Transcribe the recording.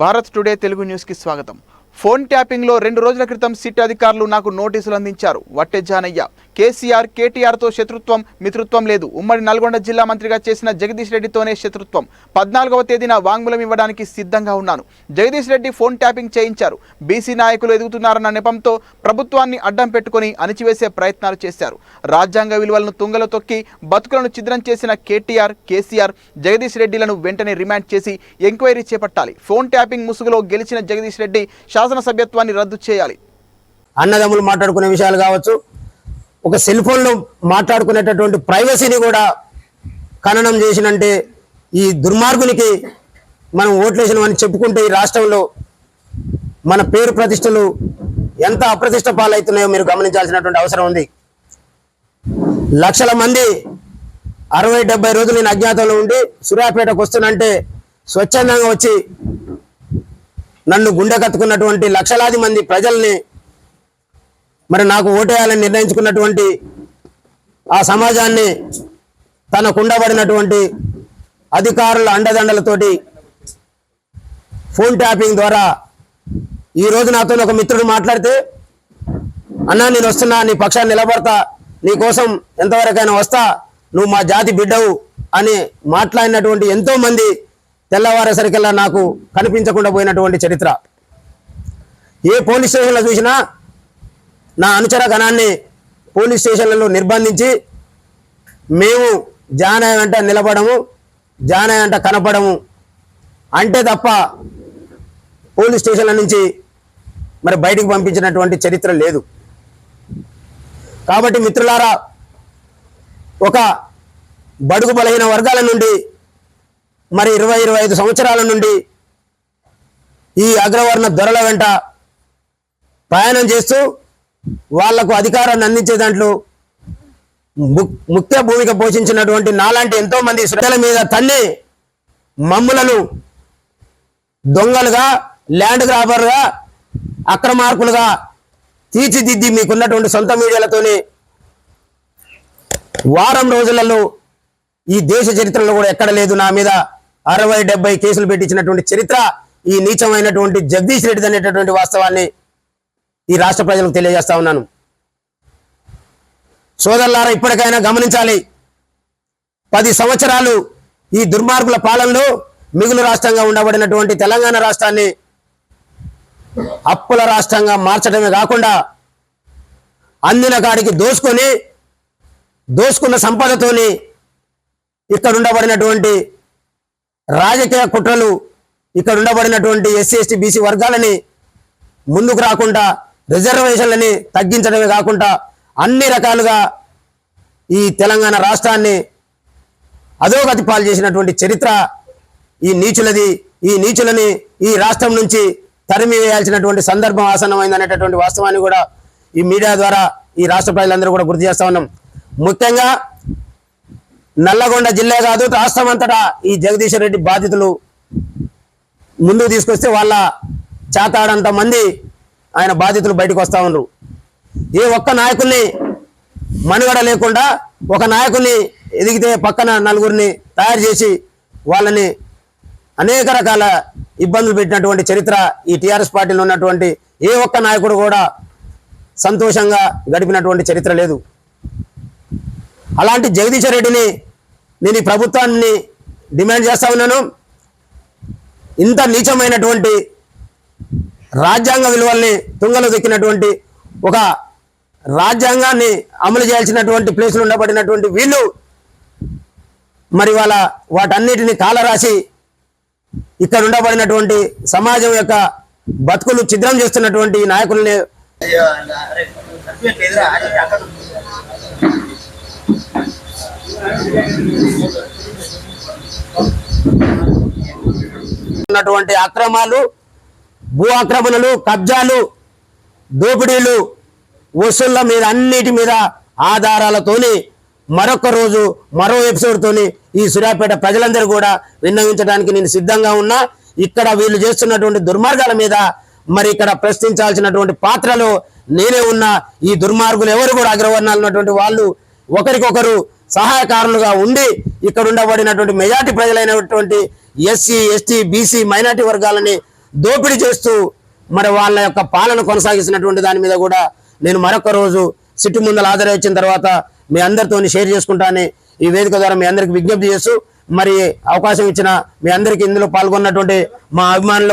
Bharat today Telugu న్యూస్కి స్వాగతం. Phone ట్యాపింగ్లో రెండు రోజుల క్రితం సిట్ అధికారులు నాకు నోటీసులు అందించారు. వట్టె జానయ్య కేసీఆర్ కేటీఆర్తో శత్రుత్వం మిత్రుత్వం లేదు. ఉమ్మడి నల్గొండ జిల్లా మంత్రిగా చేసిన జగదీష్ రెడ్డితోనే శత్రుత్వం. పద్నాలుగవ తేదీన వాంగ్మూలం ఇవ్వడానికి సిద్ధంగా ఉన్నాను. జగదీష్ రెడ్డి ఫోన్ ట్యాపింగ్ చేయించారు. బీసీ నాయకులు ఎదుగుతున్నారన్న నెపంతో ప్రభుత్వాన్ని అడ్డం పెట్టుకుని అణిచివేసే ప్రయత్నాలు చేశారు. రాజ్యాంగ విలువలను తుంగలో తొక్కి బతుకులను ఛిద్రం చేసిన కేటీఆర్ కేసీఆర్ జగదీష్ రెడ్డిలను వెంటనే రిమాండ్ చేసి ఎంక్వైరీ చేపట్టాలి. ఫోన్ ట్యాపింగ్ ముసుగులో గెలిచిన జగదీష్ రెడ్డి శాసనసభ్యత్వాన్ని రద్దు చేయాలి. అన్నదమ్ములు మాట్లాడుకునే విషయాలు కావచ్చు. ఒక సెల్ ఫోన్లో మాట్లాడుకునేటటువంటి ప్రైవసీని కూడా ఖననం చేసినంటే ఈ దుర్మార్గునికి మనం ఓట్లేసినామని చెప్పుకుంటే ఈ రాష్ట్రంలో మన పేరు ప్రతిష్టలు ఎంత అప్రతిష్ట పాలవుతున్నాయో మీరు గమనించాల్సినటువంటి అవసరం ఉంది. లక్షల మంది అరవై డెబ్బై రోజులు నేను అజ్ఞాతంలో ఉండి సూర్యాపేటకు వస్తున్నంటే స్వచ్ఛందంగా వచ్చి నన్ను గుండె కత్తుకున్నటువంటి లక్షలాది మంది ప్రజల్ని మరి నాకు ఓటేయాలని నిర్ణయించుకున్నటువంటి ఆ సమాజాన్ని తనకుండబడినటువంటి అధికారుల అండదండలతోటి ఫోన్ ట్యాపింగ్ ద్వారా ఈ రోజు నాతో ఒక మిత్రుడు మాట్లాడితే అన్నా నేను వస్తున్నా నీ పక్షాన్ని నిలబడతా నీ కోసం ఎంతవరకైనా వస్తా నువ్వు మా జాతి బిడ్డవు అని మాట్లాడినటువంటి ఎంతోమంది తెల్లవారేసరికల్లా నాకు కనిపించకుండా పోయినటువంటి చరిత్ర. ఏ పోలీస్ స్టేషన్లో చూసినా నా అనుచర గణాన్ని పోలీస్ స్టేషన్లలో నిర్బంధించి మేము జానాయ వెంట నిలబడము జానాయ వెంట కనపడము అంటే తప్ప పోలీస్ స్టేషన్ల నుంచి మరి బయటికి పంపించినటువంటి చరిత్ర లేదు. కాబట్టి మిత్రులారా ఒక బడుగు బలహీన వర్గాల నుండి మరి ఇరవై ఇరవై ఐదు సంవత్సరాల నుండి ఈ అగ్రవర్ణ దొరల వెంట ప్రయాణం చేస్తూ వాళ్ళకు అధికారాన్ని అందించే దాంట్లో ము- ముఖ్య భూమిక పోషించినటువంటి నాలాంటి ఎంతో మంది శ్రద్ధల మీద తన్ని మమ్ములను దొంగలుగా ల్యాండ్ గ్రాబర్గా అక్రమార్కులుగా తీర్చిదిద్ది మీకున్నటువంటి సొంత మీడియాలతోనే వారం రోజులలో ఈ దేశ చరిత్రలో కూడా ఎక్కడ లేదు. నా మీద అరవై డెబ్బై కేసులు పెట్టించినటువంటి చరిత్ర ఈ నీచమైనటువంటి జగదీష్ రెడ్డి అనేటటువంటి వాస్తవాన్ని ఈ రాష్ట్ర ప్రజలకు తెలియజేస్తా ఉన్నాను. సోదరులారా ఇప్పటికైనా గమనించాలి. పది సంవత్సరాలు ఈ దుర్మార్గుల పాలనలో మిగులు రాష్ట్రంగా ఉండబడినటువంటి తెలంగాణ రాష్ట్రాన్ని అప్పుల రాష్ట్రంగా మార్చడమే కాకుండా అందిన కాడికి దోసుకొని దోసుకున్న సంపదతోని ఇక్కడ ఉండబడినటువంటి రాజకీయ కుట్రలు ఇక్కడ ఉండబడినటువంటి ఎస్సీ ఎస్టీ బీసీ వర్గాలని ముందుకు రాకుండా రిజర్వేషన్లని తగ్గించడమే కాకుండా అన్ని రకాలుగా ఈ తెలంగాణ రాష్ట్రాన్ని అధోగతి పాలు చేసినటువంటి చరిత్ర ఈ నీచులది. ఈ నీచులని ఈ రాష్ట్రం నుంచి తరిమి వేయాల్సినటువంటి సందర్భం ఆసన్నమైంది అనేటటువంటి వాస్తవాన్ని కూడా ఈ మీడియా ద్వారా ఈ రాష్ట్ర ప్రజలందరూ కూడా గుర్తు చేస్తా ఉన్నాం. ముఖ్యంగా నల్లగొండ జిల్లా కాదు రాష్ట్రం అంతటా ఈ జగదీశ్వర్ రెడ్డి బాధితులు ముందుకు తీసుకొస్తే వాళ్ళ చాతాడంత మంది ఆయన బాధితులు బయటకు వస్తూ ఉన్నారు. ఏ ఒక్క నాయకుల్ని మనుగడ లేకుండా ఒక నాయకుల్ని ఎదిగితే పక్కన నలుగురిని తయారు చేసి వాళ్ళని అనేక రకాల ఇబ్బందులు పెట్టినటువంటి చరిత్ర ఈ టీఆర్ఎస్ పార్టీలో ఉన్నటువంటి ఏ ఒక్క నాయకుడు కూడా సంతోషంగా గడిపినటువంటి చరిత్ర లేదు. అలాంటి జగదీశ రెడ్డిని నేను ఈ ప్రభుత్వాన్ని డిమాండ్ చేస్తా ఉన్నాను. ఇంత నీచమైనటువంటి రాజ్యాంగ విలువల్ని తుంగలో దొక్కినటువంటి ఒక రాజ్యాంగాన్ని అమలు చేయాల్సినటువంటి ప్లేసులు ఉండబడినటువంటి వీళ్ళు మరి వాళ్ళ వాటన్నిటిని కాలరాసి ఇక్కడ ఉండబడినటువంటి సమాజం యొక్క బతుకులు ఛిద్రం చేస్తున్నటువంటి నాయకుల్ని ఉన్నటువంటి అక్రమాలు భూ ఆక్రమణలు కబ్జాలు దోపిడీలు వసూళ్ళ మీద అన్నిటి మీద ఆధారాలతోని మరొక రోజు మరో ఎపిసోడ్తోని ఈ సూర్యాపేట ప్రజలందరూ కూడా విన్నవించడానికి నేను సిద్ధంగా ఉన్నా. ఇక్కడ వీళ్ళు చేస్తున్నటువంటి దుర్మార్గాల మీద మరి ఇక్కడ ప్రశ్నించాల్సినటువంటి పాత్రలో నేనే ఉన్నా. ఈ దుర్మార్గులు ఎవరు కూడా అగ్రవర్ణాలు ఉన్నటువంటి వాళ్ళు ఒకరికొకరు సహాయకారులుగా ఉండి ఇక్కడ ఉండబడినటువంటి మెజార్టీ ప్రజలైనటువంటి ఎస్సీ ఎస్టీ బీసీ మైనార్టీ వర్గాలని దోపిడీ చేస్తూ మరి వాళ్ళ యొక్క పాలన కొనసాగిస్తున్నటువంటి దాని మీద కూడా నేను మరొక రోజు సిట్టు ముందల హాజరై వచ్చిన తర్వాత మీ అందరితో షేర్ చేసుకుంటానని ఈ వేదిక ద్వారా మీ అందరికి విజ్ఞప్తి చేస్తూ మరి అవకాశం ఇచ్చిన మీ అందరికీ ఇందులో పాల్గొన్నటువంటి మా అభిమానులకు